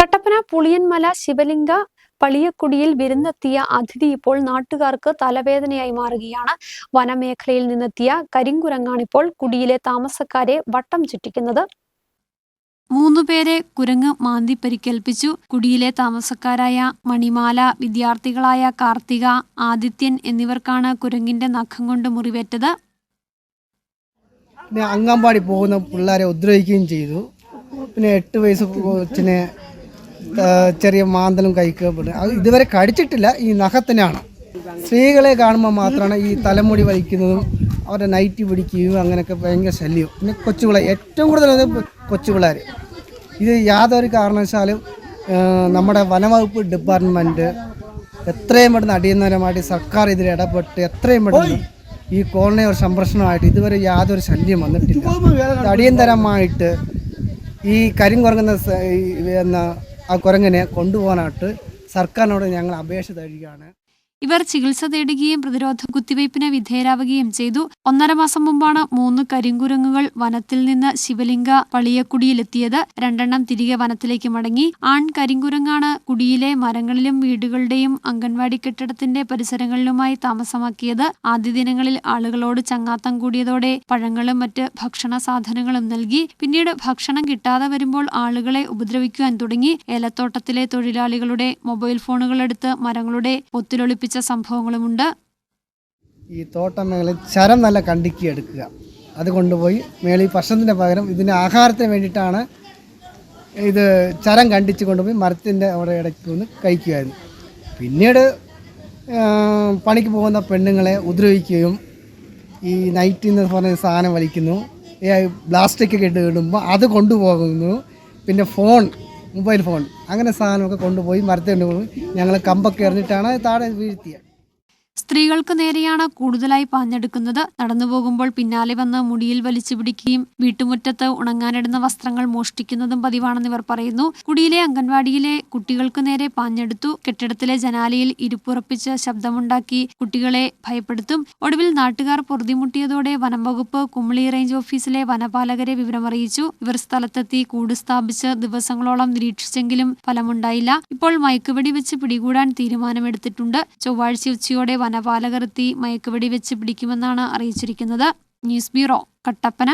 കട്ടപ്പന പുളിയൻമല ശിവലിംഗ പളിയക്കുടിയിൽ വിരുന്നെത്തിയ അതിഥി ഇപ്പോൾ നാട്ടുകാർക്ക് തലവേദനയായി മാറുകയാണ്. വനമേഖലയിൽ നിന്നെത്തിയ കരിങ്കുരങ്ങാണിപ്പോൾ കുടിയിലെ താമസക്കാരെ വട്ടം ചുറ്റിക്കുന്നത്. മൂന്നുപേരെ കുരങ്ങ് മാന്തി പരിക്കേൽപ്പിച്ചു. കുടിയിലെ താമസക്കാരായ മണിമാല വിദ്യാർത്ഥികളായ കാർത്തിക ആദിത്യൻ എന്നിവർക്കാണ് കുരങ്ങിന്റെ നഖം കൊണ്ട് മുറിവേറ്റത്. അംഗൻവാടി പോകുന്ന പിള്ളേരെ ഉപദ്രവിക്കുകയും ചെയ്തു. പിന്നെ എട്ട് വയസ്സ് കൊച്ചിനെ ചെറിയ മാന്തലും കഴിക്കപ്പെടും അത് ഇതുവരെ കടിച്ചിട്ടില്ല ഈ നഖത്തിനാണ്. സ്ത്രീകളെ കാണുമ്പോൾ മാത്രമാണ് ഈ തലമുടി വലിക്കുന്നതും അവരുടെ നൈറ്റ് പിടിക്കുകയും അങ്ങനെയൊക്കെ ഭയങ്കര ശല്യവും പിന്നെ കൊച്ചുപിള്ളേർ ഏറ്റവും കൂടുതൽ കൊച്ചുപിള്ളേർ. ഇത് യാതൊരു കാരണവശാലും നമ്മുടെ വനവകുപ്പ് ഡിപ്പാർട്ട്മെന്റ് എത്രയും പെട്ടെന്ന് അടിയന്തരമായിട്ട് സർക്കാർ ഇതിൽ ഇടപെട്ട് എത്രയും പെട്ടെന്ന് ഈ കോളനി ഒരു സംരക്ഷണമായിട്ട് ഇതുവരെ യാതൊരു ശല്യം വന്നിട്ടില്ല. അടിയന്തരമായിട്ട് ഈ കരിങ്കുറങ്ങുന്ന എന്ന ആ കുരങ്ങനെ കൊണ്ടുപോകാനായിട്ട് സർക്കാരിനോട് ഞങ്ങൾ അപേക്ഷ തരികയാണ്. ഇവർ ചികിത്സ തേടുകയും പ്രതിരോധ കുത്തിവയ്പ്പിന് വിധേയരാവുകയും ചെയ്തു. ഒന്നര മാസം മുമ്പാണ് മൂന്ന് കരിങ്കുരങ്ങുകൾ വനത്തിൽ നിന്ന് ശിവലിംഗ പളിയക്കുടിയിലെത്തിയത് രണ്ടെണ്ണം തിരികെ വനത്തിലേക്ക് മടങ്ങി. ആൺ കരിങ്കുരങ്ങാണ് കുടിയിലെ മരങ്ങളിലും വീടുകളുടെയും അംഗൻവാടി കെട്ടിടത്തിന്റെ പരിസരങ്ങളിലുമായി താമസമാക്കിയത്. ആദ്യ ദിനങ്ങളിൽ ആളുകളോട് ചങ്ങാത്തം കൂടിയതോടെ പഴങ്ങളും മറ്റ് ഭക്ഷണ സാധനങ്ങളും നൽകി. പിന്നീട് ഭക്ഷണം കിട്ടാതെ വരുമ്പോൾ ആളുകളെ ഉപദ്രവിക്കുവാൻ തുടങ്ങി. ഏലത്തോട്ടത്തിലെ തൊഴിലാളികളുടെ മൊബൈൽ ഫോണുകളെടുത്ത് മരങ്ങളുടെ പൊത്തിലൊളിപ്പിച്ച സംഭവങ്ങളുമുണ്ട്. ഈ തോട്ടം മേഖല ചരം നല്ല കണ്ടിക്കി എടുക്കുക. അത് കൊണ്ടുപോയി മേളി ഭക്ഷണത്തിന്റെ പകരം ഇതിന് ആഹാരത്തിന് വേണ്ടിയിട്ടാണ് ഇത് ചരം കണ്ടിച്ച് കൊണ്ടുപോയി മരത്തിന്റെ അവിടെ ഇടയ്ക്ക് വന്ന് കഴിക്കുമായിരുന്നു പിന്നീട് പണിക്ക് പോകുന്ന പെണ്ണുങ്ങളെ ഉപദ്രവിക്കുകയും ഈ നൈറ്റ് എന്ന് പറഞ്ഞ സാധനം വലിക്കുന്നു. പ്ലാസ്റ്റിക് ഒക്കെ ഇട്ട് ഇടുമ്പോൾ അത് കൊണ്ടുപോകുന്നു. പിന്നെ ഫോൺ മൊബൈൽ ഫോൺ. അങ്ങനെ സാധനമൊക്കെ കൊണ്ടുപോയി മരത്തിൽ കൊണ്ടുപോയി ഞങ്ങൾ കമ്പൊക്കെ എറിഞ്ഞിട്ടാണ് താഴെ വീഴ്ത്തിയത് സ്ത്രീകൾക്ക് നേരെയാണ് കൂടുതലായി പാഞ്ഞെടുക്കുന്നത്. നടന്നുപോകുമ്പോൾ പിന്നാലെ വന്ന് മുടിയിൽ വലിച്ചു പിടിക്കുകയും വീട്ടുമുറ്റത്ത് ഉണങ്ങാനിടുന്ന വസ്ത്രങ്ങൾ മോഷ്ടിക്കുന്നതും പതിവാണെന്ന് ഇവർ പറയുന്നു. കുടിയിലെ അംഗൻവാടിയിലെ കുട്ടികൾക്ക് നേരെ പാഞ്ഞെടുത്തു. കെട്ടിടത്തിലെ ജനാലയിൽ ഇരുപ്പുറപ്പിച്ച് ശബ്ദമുണ്ടാക്കി കുട്ടികളെ ഭയപ്പെടുത്തും. ഒടുവിൽ നാട്ടുകാർ പൊറുതിമുട്ടിയതോടെ വനം വകുപ്പ് കുമളി റേഞ്ച് ഓഫീസിലെ വനപാലകരെ വിവരമറിയിച്ചു. ഇവർ സ്ഥലത്തെത്തി കൂട് സ്ഥാപിച്ച് ദിവസങ്ങളോളം നിരീക്ഷിച്ചെങ്കിലും ഫലമുണ്ടായില്ല. ഇപ്പോൾ മയക്കുവെടി വെച്ച് പിടികൂടാൻ തീരുമാനമെടുത്തിട്ടുണ്ട്. ചൊവ്വാഴ്ച ഉച്ചയോടെ വനപാലകർ എത്തി മയക്കുവെടി വെച്ച് പിടിക്കുമെന്നാണ് അറിയിച്ചിരിക്കുന്നത്. News bureau Kattappana.